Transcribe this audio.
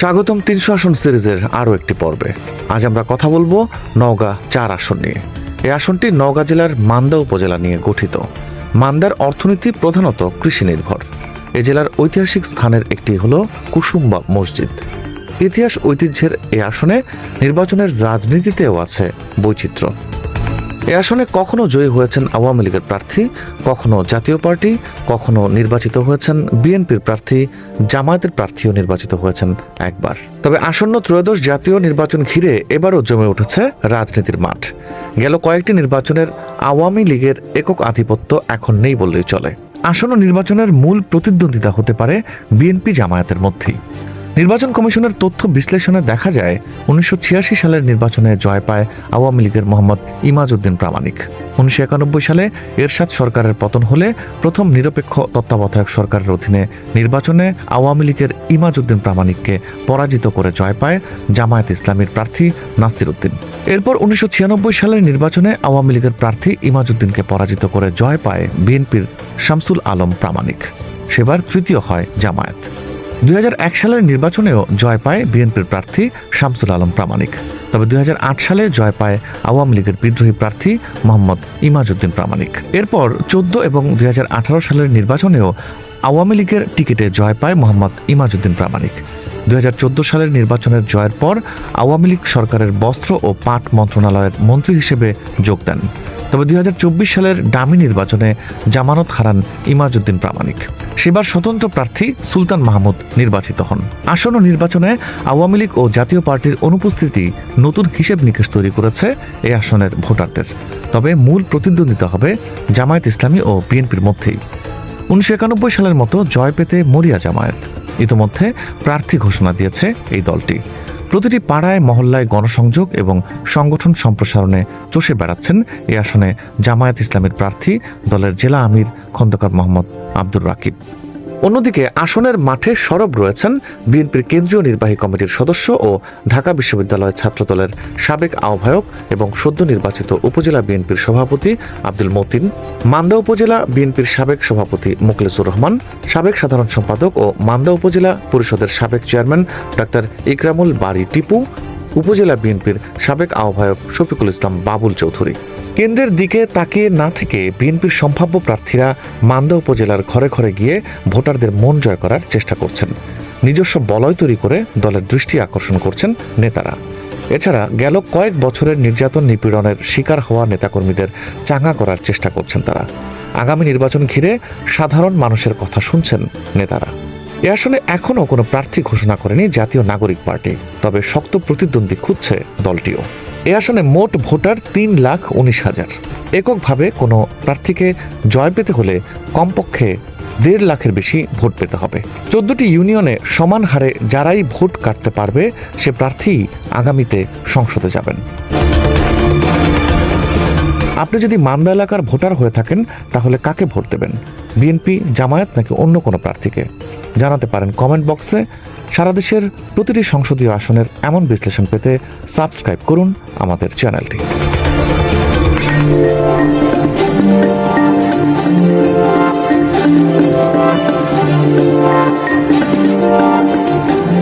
স্বাগতম তিনশো আসন সিরিজের আরও একটি পর্বে। আজ আমরা কথা বলব নওগাঁ চার আসন নিয়ে। এই আসনটি নওগাঁ জেলার মান্দা উপজেলা নিয়ে গঠিত। মান্দার অর্থনীতি প্রধানত কৃষি নির্ভর। এ জেলার ঐতিহাসিক স্থানের একটি হল কুসুম্বা মসজিদ। ইতিহাস ঐতিহ্যের এই আসনে নির্বাচনের রাজনীতিতেও আছে বৈচিত্র্য। এ আসনে কখনো জয়ী হয়েছেন আওয়ামী লীগের প্রার্থী, কখনো জাতীয় পার্টি, কখনো নির্বাচিত হয়েছেন বিএনপির প্রার্থী, জামায়াতের প্রার্থীও নির্বাচিত হয়েছেন একবার। তবে আসন্ন ত্রয়োদশ জাতীয় নির্বাচন ঘিরে এবারও জমে উঠেছে রাজনীতির মাঠ। গেল কয়েকটি নির্বাচনের আওয়ামী লীগের একক আধিপত্য এখন নেই বললেই চলে। আসন্ন নির্বাচনের মূল প্রতিদ্বন্দ্বিতা হতে পারে বিএনপি জামায়াতের মধ্যেই। নির্বাচন কমিশনের তথ্য বিশ্লেষণে দেখা যায়, উনিশশো ছিয়াশি সালের নির্বাচনে জয় পায় আওয়ামী লীগের মোহাম্মদ ইমাজউদ্দিন প্রামাণিক। উনিশশো একানব্বই সালে এরশাদ সরকারের পতন হলে প্রথম নিরপেক্ষ তত্ত্বাবধায়ক সরকারের অধীনে নির্বাচনে আওয়ামী লীগের ইমাজউদ্দিন প্রামাণিককে পরাজিত করে জয় পায় জামায়াত ইসলামীর প্রার্থী নাসির উদ্দিন। এরপর উনিশশো ছিয়ানব্বই সালের নির্বাচনে আওয়ামী লীগের প্রার্থী ইমাজউদ্দিনকে পরাজিত করে জয় পায় বিএনপির শামসুল আলম প্রামাণিক। সেবার তৃতীয় হয় জামায়াত। দুই হাজার এক সালের নির্বাচনেও জয় পায় বিএনপির প্রার্থী শামসুল আলম প্রামাণিক। তবে দুই হাজার আট সালে জয় পায় আওয়ামী লীগের বিদ্রোহী প্রার্থী মোহাম্মদ ইমাজউদ্দিন প্রামাণিক। এরপর চোদ্দ এবং দুই হাজার আঠারো সালের নির্বাচনেও আওয়ামী লীগের টিকিটে জয় পায় মোহাম্মদ ইমাজউদ্দিন প্রামাণিক। দুই হাজার চোদ্দ সালের নির্বাচনের জয়ের পর আওয়ামী লীগ সরকারের বস্ত্র ও পাট মন্ত্রণালয়ের মন্ত্রী হিসেবে যোগ দেন। তবে দুই হাজার চব্বিশ সালের ডামি নির্বাচনে জামানত হারান ইমাজউদ্দিন প্রামাণিক। সেবার স্বতন্ত্র প্রার্থী সুলতান মাহমুদ নির্বাচিত হন। আসন্ন নির্বাচনে আওয়ামী লীগ ও জাতীয় পার্টির অনুপস্থিতি নতুন হিসেব নিকেশ তৈরি করেছে এই আসনের ভোটারদের। তবে মূল প্রতিদ্বন্দ্বিতা হবে জামায়াত ইসলামী ও বিএনপির মধ্যেই। উনিশশো একানব্বই সালের মতো জয় পেতে মরিয়া জামায়াত। ইতোমধ্যে প্রার্থী ঘোষণা দিয়েছে এই দলটি। প্রতিটি পাড়ায়, মহল্লায় গণসংযোগ এবং সংগঠন সম্প্রসারণে চষে বেড়াচ্ছেন এ আসনে জামায়াত ইসলামের প্রার্থী দলের জেলা আমির খন্দকার মোহাম্মদ আব্দুর রাকিব। অন্যদিকে আসনের মাঠে সরব রয়েছেন বিএনপির কেন্দ্রীয় নির্বাহী কমিটির সদস্য ও ঢাকা বিশ্ববিদ্যালয় ছাত্রদলের সাবেক আহ্বায়ক এবং সদ্য নির্বাচিত উপজেলা বিএনপির সভাপতি আব্দুল মতিন, মান্দা উপজেলা বিএনপির সাবেক সভাপতি মোখলেসুর রহমান, সাবেক সাধারণ সম্পাদক ও মান্দা উপজেলা পরিষদের সাবেক চেয়ারম্যান ডাক্তার ইকরামুল বাড়ি টিপু উপজেলা বিএনপির সাবেক আহ্বায়ক শফিকুল ইসলাম বাবুল চৌধুরী। কেন্দ্রের দিকে তাকিয়ে না থেকে বিএনপির সম্ভাব্য প্রার্থীরা মান্দা উপজেলার ঘরে ঘরে গিয়ে ভোটারদের মন জয় করার চেষ্টা করছেন। নিজস্ব বলয় তৈরি করে দলের দৃষ্টি আকর্ষণ করছেন নেতারা। এছাড়া গেল কয়েক বছরের নির্যাতন নিপীড়নের শিকার হওয়া নেতাকর্মীদের চাঙ্গা করার চেষ্টা করছেন তারা। আগামী নির্বাচন ঘিরে সাধারণ মানুষের কথা শুনছেন নেতারা। এ আসনে এখনও কোনো প্রার্থী ঘোষণা করেনি জাতীয় নাগরিক পার্টি, তবে শক্ত প্রতিদ্বন্দ্বী খুঁজছে দলটিও। এ আসনে মোট ভোটার তিন লাখ উনিশ হাজার। এককভাবে কোনো প্রার্থীকে জয় পেতে হলে কমপক্ষে দেড় লাখের বেশি ভোট পেতে হবে। চোদ্দটি ইউনিয়নে সমান হারে যারাই ভোট কাটতে পারবে, সে প্রার্থী আগামীতে সংসদে যাবেন। আপনি যদি মান্দা এলাকার ভোটার হয়ে থাকেন, তাহলে কাকে ভোট দেবেন? বিএনপি, জামায়াত নাকি অন্য কোনো প্রার্থীকে? জানাতে পারেন কমেন্ট বক্সে। সারা দেশের প্রতিটি সংসদীয় আসনের এমন বিশ্লেষণ পেতে সাবস্ক্রাইব করুন আমাদের চ্যানেলটি।